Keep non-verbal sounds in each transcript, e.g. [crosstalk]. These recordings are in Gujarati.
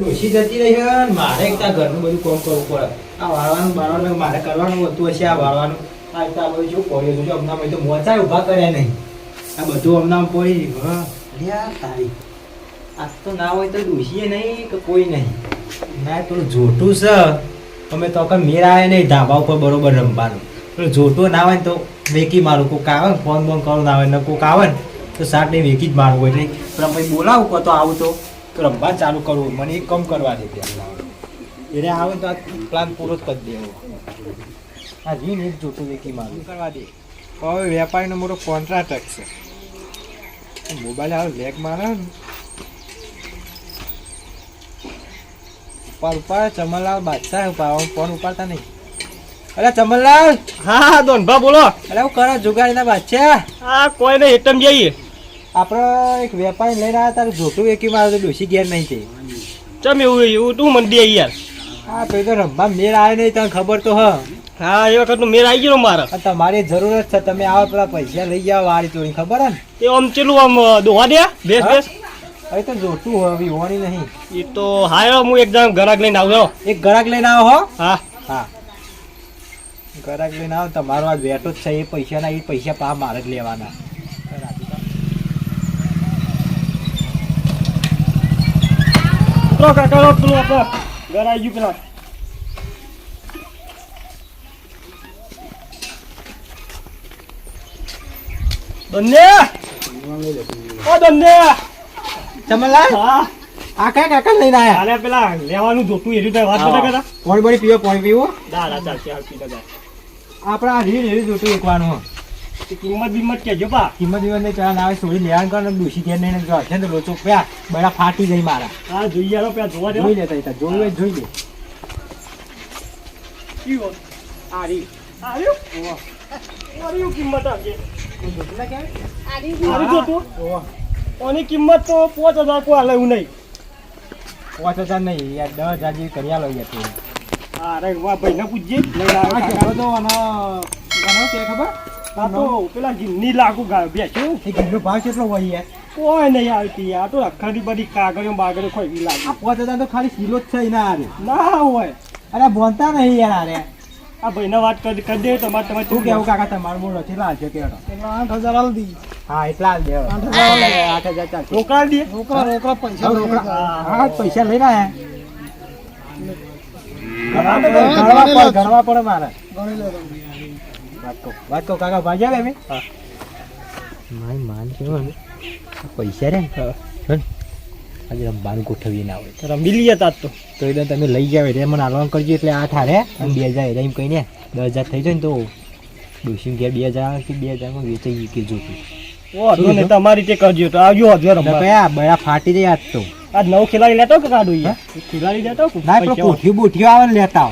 ડોશી જતી રહી છે મારે એક ત્યાં ઘરનું બધું કામ કરવું પડે. આ વાળવાનું, બાળવાનું, મારે કરવાનું હતું હશે આ વાળવાનું. આ આ બધું શું પડ્યું હતું હમણાં મેં તો મોચાય ઊભા કર્યા નહીં. આ બધું હમણાં પડી હા અલ્યા તારી. આજ તો ના હોય તો ડોશીએ નહીં કે કોઈ નહીં. ના પેલું જોટું છે. અમે તો કઈ મેર આવે નહીં, ધાબા ઉપર બરોબર રમવાનું. પેલું જોટું ના આવે ને તો વેકી મારું. કોક આવે ને, ફોન બોન કરો ના, આવે ને કોક આવે ને, તો સાત નહીં વેકી જ મારવું એટલે પણ પછી બોલાવું કહો તો આવું તો. રમવા ચાલુ કરવું મને એ કમ કરવા દે એને આવે તો આ પ્લાન પૂરો જ કરી દેવો. આ જીન એક જોટું વેકી મારું. કરવા દે. હવે વેપારીનો મોટો કોન્ટ્રાક્ટ છે. મોબાઈલ આવે લેગ મારે ને. ઉપર ઉપર ચમનલાલ બાદશાહ ઉપાડવા ફોન ઉપાડતા નહીં. અરે ચમનલાલ! હા હા દોનભા બોલો. અરે હું કરો જુગાડીના બાદશાહ આ કોઈ નહીં હેતમ જઈએ. આપણે એક વેપારી લઈને આવ્યા તારું જોતું એક મારે તો ડોસી ઘેર નહીં તે. ચમ એવું એવું તું મને દે યાર. હા તો તો રમવા મેળ આવે નહીં તને ખબર તો હ. હા એ વખત મેર આવી ગયો મારે. તમારી જરૂરત છે તમે આવો પેલા પૈસા લઈ જાઓ વાળી ચોરી ખબર હે ને? એ આમ ચેલું આમ દોવા દે બેસ? બેસ. હવે તો જોતું હવે હોવાની નહીં. એ તો હા હું એક જણ ઘરાક લઈને આવ્યો એક ગ્રાહક લઈને આવો હો? હા. હા. ગરાક લઈને આવો તમારો આ વેટો જ છે એ પૈસાના એ પૈસા પા મારે જ લેવાના. તો કાકા રો પેલું આપણે ઘર આવી ગયું પેલા દન્ને ઓ દન્ને ચમનલાલ હા આ કયા કાકા લઈને આયા અરે પેલા લેવાનું જોતું એ રીતે વાત કરતા કરતા પાણી પાણી પીવો પાણી પીવો ના ના ચાલ હાલ પીતા જાય આપણે આ રીલ એવી જોતું એકવાનું કિંમત બિંમત કેજો પા કિંમત બિંમત ને ચા આવે સોરી લેવાનું કરો ને ડૂસી ઘેર નહીં જો છે ને લોચો પ્યા બડા ફાટી ગઈ મારા. હા જોઈએ યાર પેલા જોવા જોઈ લેતા હતા જોયું જોઈ લે. કિંમત આપજે. આરી આરી જોતું. ઓની કિંમત તો પાંચ હજાર કોઈ હાલે એવું નહીં. પાંચ હજાર નહીં યાર દસ હજાર જેવી કરી આલો યાર અરે વાહ ભાઈને પૂછજે. લઈને આવ્યો તો આનો આનો કે ખબર? આ તો પેલા ગીરની લાગુ બેસ્યું એ ઘરનો ભાવ કેટલો હોય યાર? કોઈ નહીં આવતી આ તો અખરી બધી કાગળિયો બાગળિયો કોઈ લાગે. આ પાંચ હજાર તો ખાલી કિલો જ છે એના હારે. ના હોય. અરે બોલતા નહીં યાર હારે. આ ભાઈને વાત કરી કરી દે તમારે તમારે શું કેવું કાકા તમારું મોડો કેટલા છે કેડો આઠ હજાર હાલ દી. હા એટલા જ દેવા. આઠ હજાર. આઠ હજાર રોકડા દે. રોકડા રોકડા પૈસા રોકડા. રોકડા હા પૈસા લઈને ગણવા પડે મારે વાત કહું કાકા ભાજ્યા લે મારી માન કેવું પૈસા રે આજે રમવાનું ગોઠવીએ ના. હોય રમી લઈએ તાત તો તો એટલે તમે લઈ જાવ એટલે મને હાલવાનું કરજો એટલે આઠ હારે અને બે હજાર એમ કહીને દસ હજાર થઈ જાય ને તો ડોસી ઘેર બે હજાર કે બે હજારમાં વેચાઈ કે જોતું તમારી રીતે કરજો તો આવજો હજુ રમવા. કયા બયા ફાટી જાય આજ તો. આ નવ ખેલાડી લેતો કે કાઢું યાર ખેલાડી લેતો ના પેલો કોઠી બોઠીઓ આવે. ને લેતા.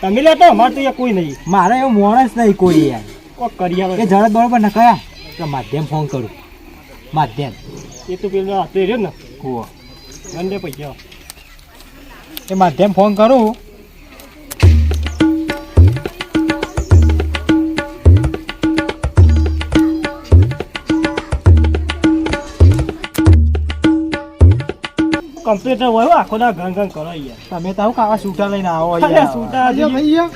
તમે લેતો અમારે તો અહીંયા કોઈ નહીં. મારે એવું માણસ નહીં કોઈ યાર. કોક કરી એ આવે જડત બરોબર ને કયા તો માધ્યમ ફોન કરું. માધ્યમ. એ તો પેલો હાથે રહ્યો ને. કુવો. ગંડે પૈસા. એ માધ્યમ ફોન કરું. કમ્પ્યુટર હોય આખો દા ઘણ ઘણ કરો યાર તમે તો આવું કાકા સૂટા લઈને આવો અહીંયા. સૂટા આજે થઈ ગયા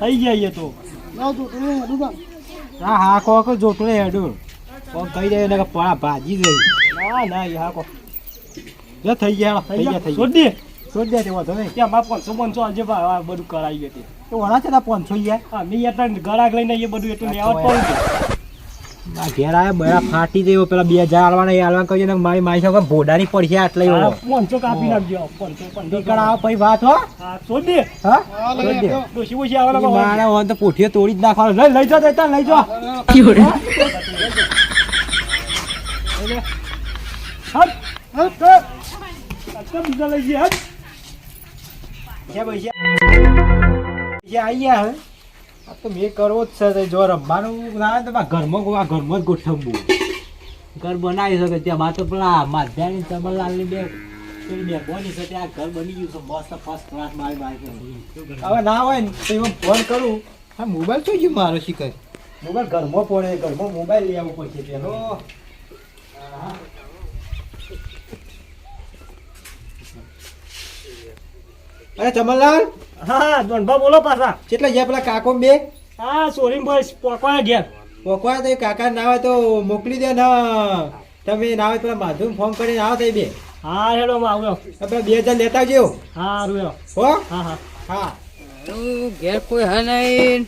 થઈ ગયા એ તો. હા હા કો કો જોતું ને હેડું ફોન કહી દે ને કે પડા ભાજી ગઈ. ના ના યાર કો જો થઈ ગયા થઈ ગયા થઈ છોડ દે. છોડ દે તે વાંધો નહીં. ત્યાં માં પાંચસો પાંચસો આજે ભાઈ આ બધું કરાવી હતી તો. વણા છે ને પાંચસો યાર હા મેં યાર ગળાક લઈને એ બધું એટલું લેવા જ પડ્યું ઘેર આવ્યા બરા ફાટી જાય પેલા બે હજાર આલવાના એ આલવા કહ્યું મારી મારી સાથે ભોડાની પડશે આટલે એવો. પાંચસો કાપી નાખજો નીકળ આવો પછી વાત હો? હા છોડ દે હા ડોશી બોશી આવવાના મારા હોય તો પોઠીઓ તોડી જ નાખવાનો. લઈ લઈ જાઓ જતા લઈ જાઓ. હટ હટ હટ. બીજા લઈ ગયા હટ. પૈસા પૈસા પૈસા આઈ ગયા હે? આ તો મેં કરવો જ છે તો જો રમવાનું ના તો મારા ઘરમાં આ ઘરમાં જ ગોઠવવું. ઘર બનાવી શકે ત્યાં મારે તો પેલા માધ્યાની ચમનલાલની બે પેલી મહેરબાની છે ત્યાં ઘર બની ગયું છે મસ્ત ફર્સ્ટ ક્લાસ મારી મારી હવે ના હોય ને તો એમાં ફોન કરું. હા મોબાઈલ શું ગયું મારો શીખર? મોબાઈલ ઘરમાં પડે ઘરમાં મોબાઈલ લઈ આવવો પડશે પેલો. અરે ચમનલાલ હા ધનભા બોલો પાછા. કેટલા ગયા પેલા કાકો બે? હા સોરીમ ભાઈ પોકવાયા ગયા પોકવા તો કાકા ના આવે તો મોકલી દે ને. તમે ના આવે તો પેલા માધુને ફોન કરીને આવો તો બે. હા હેડો આવ્યો આપણે બે હજાર લેતા ગયો હા રૂયો હો? હા હા. હા. તું ઘેર કોઈ હે નહીં.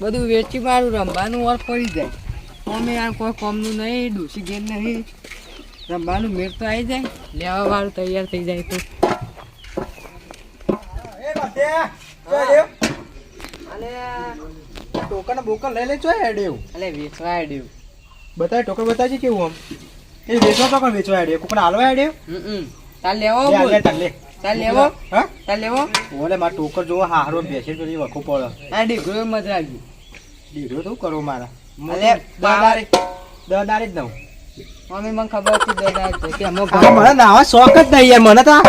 બધું વેચી મારું રમવાનું ઓર પડી જાય. અમે આ કોઈ કોમનું નહીં ડૂસી ઘેર નહીં. રમવાનું મેળ તો આવી જાય. લેવા વાળું તૈયાર થઈ જાય તો. બાતે ટોકન બોકન લઈ લે ચોય હેડેવ અલે વેચવા આડ્યું બતાય ટોકન બતાવજે કેવું આમ. એ વેચવા તો પણ વેચવા હેડેવ કોકને હાલવા હેડેવ હમ તાર લેવો બોલ. લે તાર લેવો. હા? તાર લેવો. ઓલે માર ટોકર જોવો હારો બેસે તો વખો પડે. આ ડીઘરો મત રાખજો. દીકરો તો કરો મારા? અલે, દાદારે દાદારે જ નવ અમે મને ખબર હતી દાદા છે કે અમો મને નાવા શોખ જ નહીં યાર. મને તો આ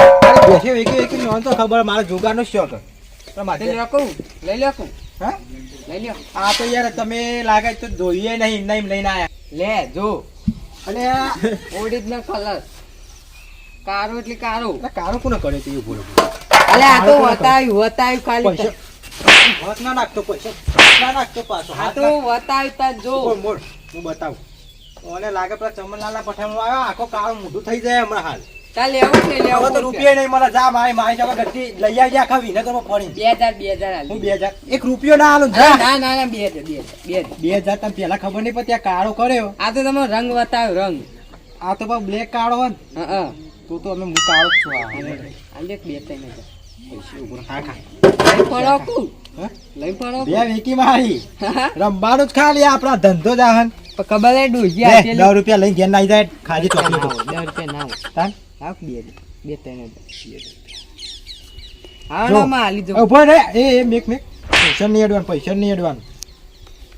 વેકી વેકી નોન તો ખબર મારા જુગારનો શોખ. પણ માથે લઈ લઈ લો કહું હા? લઈ લ્યો. આ તો યાર તમે લાગે તો જોઈએ નહીં નહીં લઈને આયા. લે જો. અને ઓરિજિનલ કલર [laughs] કારો એટલે કારો. કારો કોને કરે છે એ બોલો. અલે આ તો વતાવ્યું વતાવ્યું ખાલી હાથ ના નાખતો પૈસા. ના નાખતો પાછો આ તો વતાવ્યું તાર જો મોડ મોડ હું બતાવું. મને લાગે પેલા ચમનલાલના પઠાણમાં આવ્યો આખો કાળો મોઢું થઈ જાય હમણાં હાલ. તાર લેવો છે તો રૂપિયા નહીં મને જા મારી મારી જવા ગટ્ટી લઈ આવજે આખા હું આલી. બે હજાર. એક રૂપિયો ના હાલું ના તને પેલા ખબર નહીં પડતી આ કાળો કર્યો. આ તો તમે રંગ બતાવ્યો રંગ. આ તો બ્લેક કાળો હોય હા હા. તો તો અમે હું કાળો જ છું આ. આલે બે ત્રણ પૈસા ઊભો હા, ખા. લઈ પડો લઈ પડો બે વેકી મારી. હા. જ ખાલી આપણા ધંધો જાહન ખબર હે આપેલી. દસ રૂપિયા લઈ ઘેર નાઈ જાય ખાલી ના ચોકલેટો રૂપિયા ના તાન? આપ બે બે ત્રણ હજાર. પૈસા નહીં અડવાનું પૈસા નહીં અડવાનું.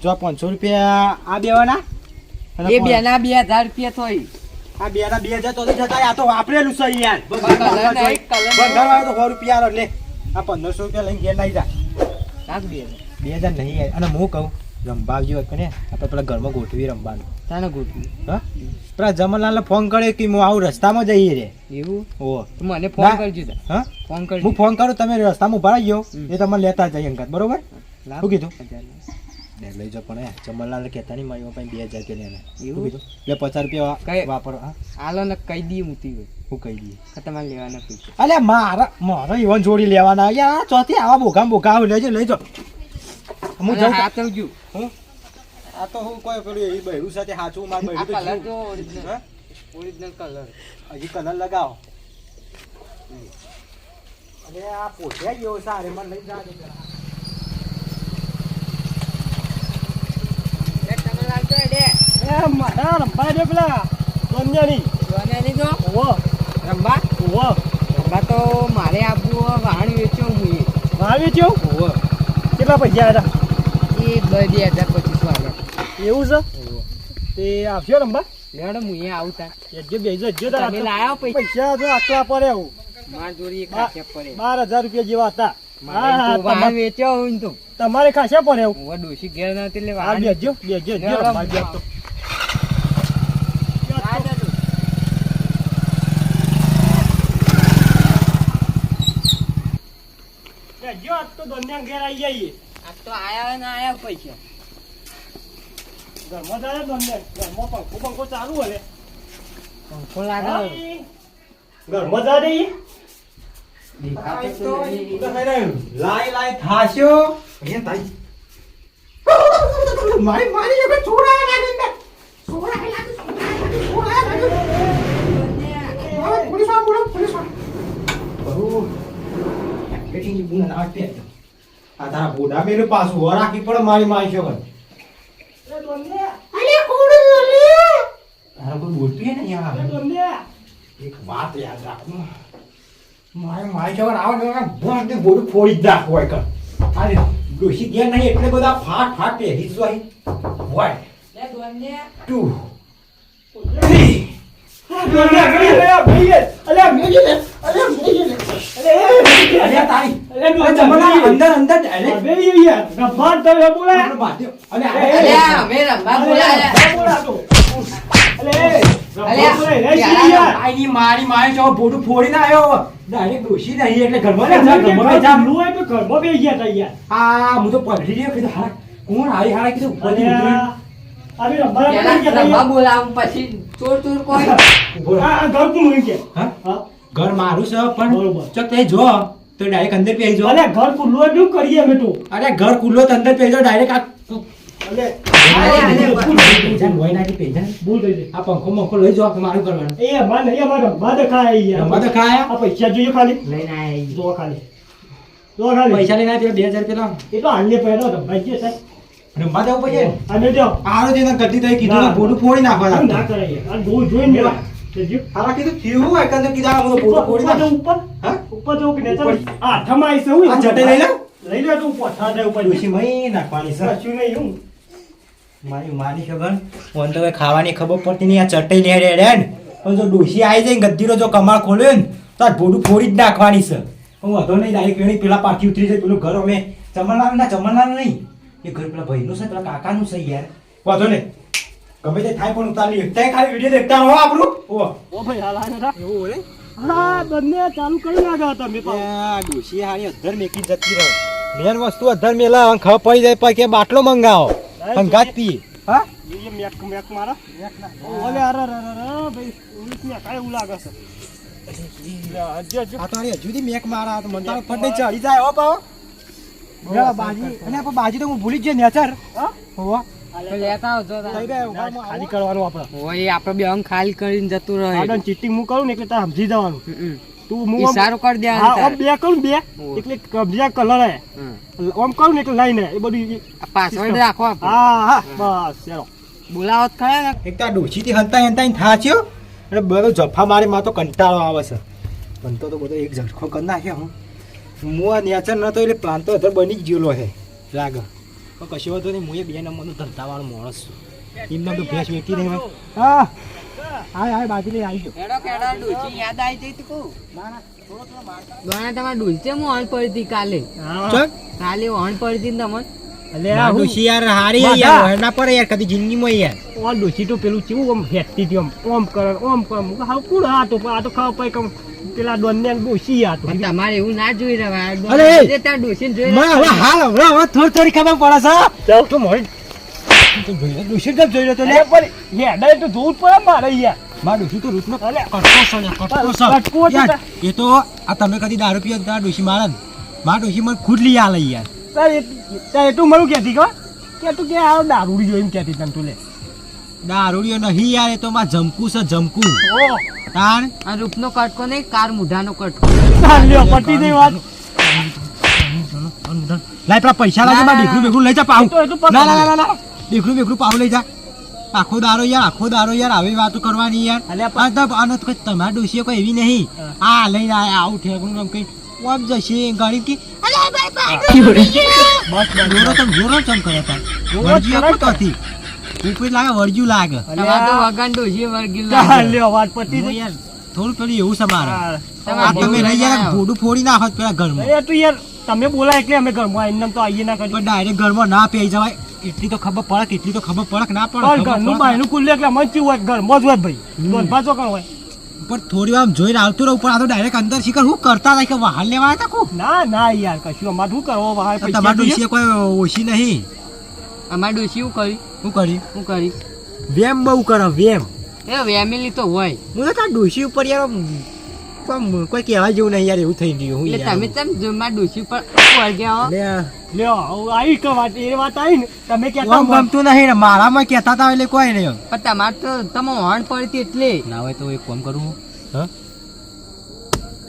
જો પાંચસો રૂપિયા આ બેવાના. એ બે બે હજાર રૂપિયા થોઈ આ બેના બે હજાર તો આ તો વાપરેલું છે યાર કલર નહીં, કલર નહીં. બંધાર તો સો રૂપિયા લે. આ પંદરસો રૂપિયા લઈને ઘેર લઈ જા. બે. હજાર બે હજાર નહીં. અને હું કહું રંબાવજી હોય કને આપણે પેલા ઘરમાં ગોઠવી રમવાનું. તાને ગોઠવી હા? પેલા જમનલાલને ફોન કર્યો કે હું આવું રસ્તામાં જઈએ રે. એવું? ઓ. મને ફોન કરજો હા? ફોન કરજો. હું ફોન કરું તમે રસ્તામાં ઊભા ગયો એ તમને લેતા જઈએ અંકત બરોબર? શું કીધું? લઈ જાઓ પણ જમનલાલ કહેતા નહીં મારી પાસે બે હજાર રૂપિયા લેને એવું? કીધું? એટલે પચાસ રૂપિયા કઈ? વાપરો હા. આલો ને કહી દી મૂતી હોય. હું કહી દઈએ તમારે લેવાના પૈસા. અલ્યા મારા મારા ઈવન જોડી લેવાના. યાર આ ચોથી આવા બોગા બોગા આવે. લેજો લઈ જાઓ હું જાઉં હાથ આવજો. હું? આ તો હું કોઈ પેલું એ બહેરું સાથે હાચું માર બહેરું તો કલર જો ઓરિજિનલ ઓરિજિનલ કલર હજી કલર લગાવો. અરે આ પોઠિયા ગયો સારે મને લઈ જા દે પેલા. તમે લાગજો એ દે એ મારા રંભા દે પેલા. દોનિયાની જોને જો. ઓવો રંબા તો મારે આપવું વાહણ વેચ્યો હું ભાવી થયો ઓહો. કેટલા પૈસા હતા એ બે બે હજાર પચીસ વાળો. એવું છે? તે આવશો રમવા? મેડમ હું અહીંયા આવતા. એજો તમે લાયો પૈસા? તો આટલા પડે આવું. માર જોડી એક બા- પડે. બાર હજાર રૂપિયા જેવા હતા. હા, વેચ્યો હોય તો. તમારે ખાસા પડે આવું. ડોસી ઘેર ના એટલે બેજો બેજો બેજો લેવડો રંભા બેજો તો. આ જજો. બેજો આજ તો દોનિયા ઘેર આવી જઈએ. આ તો આયા ને આયા પૈસા ઘરમાં જાય દોનિયા ઘરમાં પંખો પંખો ચાલુ હલે પંખો લાગે. ઘરમાં જા દઈએ દેખાતો તો નહીં. લાઈ લાઈ થાસ્યો અહીંયા તાઈ મારી મારી જોડે છોડાય લાગે ને છોડાય લાગે છોડાય લાગે પોલીસવાળા પોલીસવાળા બહુ. કેટલી ગુના ના આપે આ તારા બોડા મેરે પાછું હો રાખી પડે મારી મારી છો અલે કોણ અલે તારા કોઈ બોલતું ને યાર એક વાત યાદ રાખજો મારે મારી જવાર આવો ને બોસ દે બોડું ફોડી જ હોય કર અરે ડોશી ગયા નહીં એટલે બધા ફાટ ફાટ પહેરી જ હોય. હોય. લે દોન્યા. ટુ. થ્રી. અરે તારી અરે જમણા અંદર અંદર ડાયરેક્ટ બોલે? મારી મારી જો આવ્યો ડાયરેક્ટ નહીં એટલે ઘરમાં ઘરમાં. હોય તો ઘરમાં બેસી ગયા તા યાર. આ હું તો ગયો કીધું હા કોણ હારા કીધું ઉપરથી અરે, ઉતરીને. આ બી રમવા પેલા બેસી ગયા તા રમવા યાર. બોલાવું પછી ચોર ચોર કોઈ આ આ ઘર કોનું હોય કે? હા? હા? ઘર મારું છે પણ. જો તે જો તો ડાયરેક્ટ અંદર પહેરી જો. અરે ઘર ખુલ્લું હોય શું કરીએ અમે તું. અરે ઘર ખુલ્લો તો અંદર પહેરી જો ડાયરેક્ટ આ થઈ હોય થઈ પંખો મંખો લઈ જાઓ મારું કરવાનું એ અમારે નહીં, અમારે રમવા તો ખાય આ પૈસા જોઈએ ખાલી. લઈને જો ખાલી. જો ખાલી. પૈસા લઈને આયા બે હજાર પેલા. એ તો હાલને પહેલો રમવા ગયો સાહેબ રમવા દેવું પછી. અને જો. આરો જે ગતિ તો કીધું ને. ફોડી નાખવા ના. આ જોઈ જોઈને મેળા. તે જો. હારા કીધું થયું હોય કંદર કીધું આ બધું ભોડું ફોડી ઉપર નાખ. જવું ઉપર હા? ઉપર જવું કે નીચે ઉપર. આ હાથમાં આવીશ એવું? આ ચટઈ લઈ લે. લઈ લે તું પોઠા દે ઉપર ડોશી મહી નાખવાની છે કશું નહીં હું મારી માની ખબર મને તો ખાવાની ખબર પડતી નહીં આ ચટઈ લે રે રે પણ જો ડોશી આવી જાય ને ગદ્દીનો જો કમાળ ખોલ્યો ને તો આ ભોડું ફોડી જ નાખવાની છે હું વધો નહીં ડાયરેક્ટ વેણી પેલા પાછી ઉતરી જાય પેલું ઘર અમે ચમનલાલ ના ચમનલાલ નહીં એ ઘર પેલા ભાઈનું છે પેલા કાકાનું છે યાર વાંધો નહીં ગમે તે થાય પણ ઉતારી એકતાય ખાલી વીડિયો દેખતા હો આપણું. ઓ ઓ ભાઈ હાલ હાલ હાલ. એવું બોલે હા બંને ચાલુ કરી નાખ્યા તમે આ ડોશી હારી અધર મેકી જતી રહો. મેન વસ્તુ અધર મેલા ખબર પડી જાય પછી કે બાટલો મંગાવો. હંગાત પી. હા? એ મેક મેક મારા. ઓલે અરે અરે અરે અરે ભાઈ ઉલીસ મેક આ એવું લાગે છે. લે, હજી હજી. આ તો હજુ સુધી મેક મારા તો મને ફટે ચડી જાય હો પાવ બાજી. અને બાજી તો હું ભૂલી જ નેચર. હા? હોવા ખાલી કરવાનું આપણે. હોય આપણે બે અંગ ખાલી કરીને જતું રહે. આડન ચીટિંગ હું કરું ને એટલે તારે સમજી જવાનું. તું હું સારું કરી દે હા બે કરું બે. એટલે કબજા કલર હે. કરું ને એટલે લઈને એ બધું પાસવર્ડ રાખો. હા હા બસ ચાલો. બોલાવો ખરા ને? એક તો ડોશીથી હલતા હલતા થાચ્યો અને બધો જફા મારી માં તો કંટાળો આવે છે. ભણતો તો બધો એક ઝટકો કરી નાખ્યો હું. હું આ નેચર નતો એટલે પ્લાન તો અધર બની જ ગયેલો છે લાગે. પણ કશો વાંધો નહીં હું એ બે નંબરનું ધંધાવાળો માણસ છું. એમને તો ભેંસ વેચી નહીં હોય હા હાય હાય બાજુ લઈ આવી ગયો યાદ આવી જઈ તું કહું. દોણા તમારે ડૂચે હું અણ પડતી હતી કાલે કાલે અણ પડતી હતી તમને ડોશી યાર હારી યાર વહેરના પડે યાર કદી જિંદગીમાં યાર. ઓન ડોસી તો પેલું કેવું આમ હેઠતી હતી આમ ઓમ કરે ઓમ કરે. હું હાવ કુડ આ તો? આ તો ખબર પડી કે પેલા ડોનને આમ આ તો તમારે એવું ના જોઈ રહ્યા અરે! ત્યાં ડોસીને જોઈ મને હવે હાલ હવે હવે થોડી થોડી ખબર પડે છે. તો જોઈ ડોશી રહ્યો તો લે? પણ હેડાય તો જોવું પડે મારે યાર. માં ડોશી તો રૂટનો કટકો છે કટકો છે. કટકો છે યાર, એ તો આ તમે કદી દારૂ પીઓ તો આ ડોશી મારે માં ડોશી મને ખુદ લઈ આલે યાર. તાર મારું કહેતી કે કે તું કે આ દારૂડી જોઈને કહેતી તને તું લે. દારૂડીઓ નહીં યાર એ તો માં જમકુ છે જમકુ. ઓ તાણ? આ રૂપનો કટકો નહીં કાર મુઢાનો કટકો. ચાલ્યો પટી દે વાત. લાય પેલા પૈસા લાગે માં ડીકરું બેકરું લઈ જા પાઉં ના ના ના ના ડીકરું બેકરું પાઉં લઈ જા. આખો દારો યાર આખો દારો યાર આવી વાતો કરવાની યાર. અલ્યા આ તો આનો તો કોઈ તમારા ડોસીઓ કોઈ એવી નહીં. આ લઈને આવું ઠેકનું કઈ ઓમ જશે ગાડી કે બસ જોરો તમ જોરો ચમ કરે તા વરજીઓ કરે હતી ઉપર લાગે વરજ્યું લાગે. તમારે તો વગાંડો છે વર્ગી લાગે. લ્યો વાત પતી દે યાર થોડું પેલું એવું છે મારે હા. આ તમે રહી યાર ગોડું ફોડી નાખો પેલા ઘરમાં. અરે તો યાર તમે બોલા એટલે અમે ઘરમાં એમને તો આવીએ ના કરી. પણ ડાયરેક્ટ ઘરમાં ના પી જવાય. એટલી તો ખબર પડક એટલી તો ખબર પડક ના પડે ઘરનું ઘરનું પડે. બાયનું ખુલ્લે એટલે ચીવું હોય ઘરમાં જ હોય ભાઈ. દોઢ વખત હોય. પણ થોડી વાર જોઈને આવતું રહું પણ આ તો ડાયરેક્ટ અંદર શીખર. હું કરતા થાય કે વાહન લેવા આવ્યા ખૂબ ના ના યાર કશું. અમારે શું કરવો? પૈસા તમારા જોઈએ? કોઈ ઓછી નહીં. અમારે ડોસી શું કરી? શું કરી? શું કરી? વેમ બહુ કરો વેમ. એ ફેમિલી તો હોય. હું તો તાર ડોશી ઉપર યાર આમ કોઈ કહેવા જેવું નહીં યાર એવું થઈ ગયું હું એટલે તમે તેમ જો મારા ડોસી પર વર્ગ્યા હો એટલે લ્યો આવી કે વાત એ વાત આવી ને તમે કહેતા ગમતું નહીં ને મારામાં કહેતા હતા એટલે કોઈ નહીં પણ તમારે તો તમે હોર્ન પડી હતી એટલે ના હોય તો એક કામ કરું હ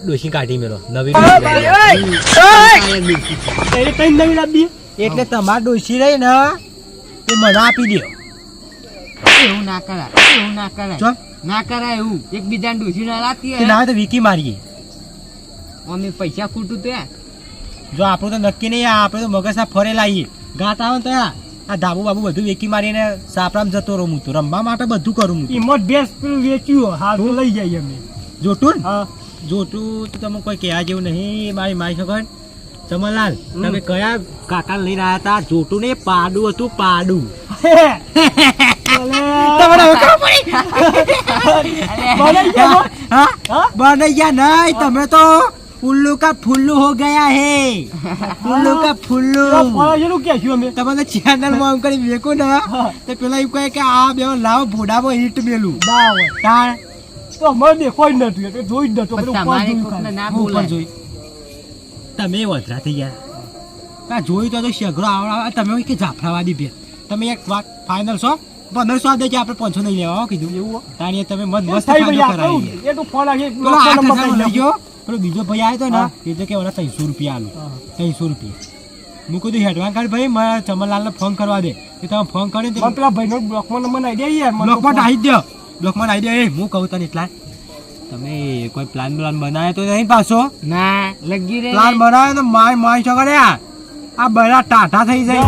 ડોશી કાઢી મેલો નવી એ તઈ નવી લાવી એટલે તમાર ડોસી રહી ને એ મને આપી દો એવું ના કરાય એવું ના કરાય ના કરાય એવું. એકબીજાને ડૂસી ના લાતી ના તો વીકી મારીએ. અમે પૈસા ખૂટું તો જો આપણું તો નક્કી નહીં આપણે તો મગજના ફરે લાવીએ ગાત આવે તો આ ધાબુ બાબુ બધું વેકી મારીને સાપરામ જતો રહું હું તો. રમવા માટે બધું કરું હું. કિંમત ભેંસ પેલું વેચ્યું હારું લઈ જઈએ અમે. જોટું હા. જોટું તો તમે કોઈ કહેવા જેવું નહીં મારી મારી ખબર? ચમનલાલ તમે કયા કાકા લઈને આવ્યા હતા જોટું ને પાડું હતું પાડું. ગયા [laughs] નહીં તમે તો ઉલ્લુ કા ફુલ્લુ હો ગયા હે. ઉલ્લુ કા ફુલ્લુ. આ ફળાશીનું કહેશું અમે. તમે ચેનલમાં આમ કરી વેકો ના તો પેલા એવું કહે કે આ બે લાવ ભોડામાં હિટ મેલું. બાવ. તાણ? તો અમારે દેખાય જ નતું એટલે જોઈ જ નતું તમારે. ના બોલાય. જોઈ? તમે વધરા થઈ ગયા. આ જોયું તો તો શેઘરો આવડા તમે કે જાફરાવાદી ભેર તમે એક વાત ફાઇનલ છો? પંદરસો દે કે આપણે પાંચસો નહીં લેવા કીધું. એવું હો. તાણીએ તમે મન મસ્ત આ એ તો ફળાશી પેલો નંબર આઠ લઈ ગયો. પેલો બીજો ભાઈ આવ્યો તો ને એ તો કે ઓલા ત્રણસો રૂપિયા આલું. ત્રણસો રૂપિયા. હું કીધું હેડવાન કાર્ડ ભાઈ મારા ચમનલાલને ફોન કરવા દે. કે તમે ફોન કરી દે ભાઈ પેલા ભાઈનો બ્લોકમાં નંબર નાખી દે યાર બ્લોકમાં ફોન- આવી દો. બ્લોકમાં આવી દો. એ હું કહું તને એટલા. તમે કોઈ પ્લાન બ્લાન બનાવ્યો તો નહીં પાછો? ના લગી રે. પ્લાન બનાવ્યો તો માય માય છોકરે આ બધા ટાટા થઈ જાય.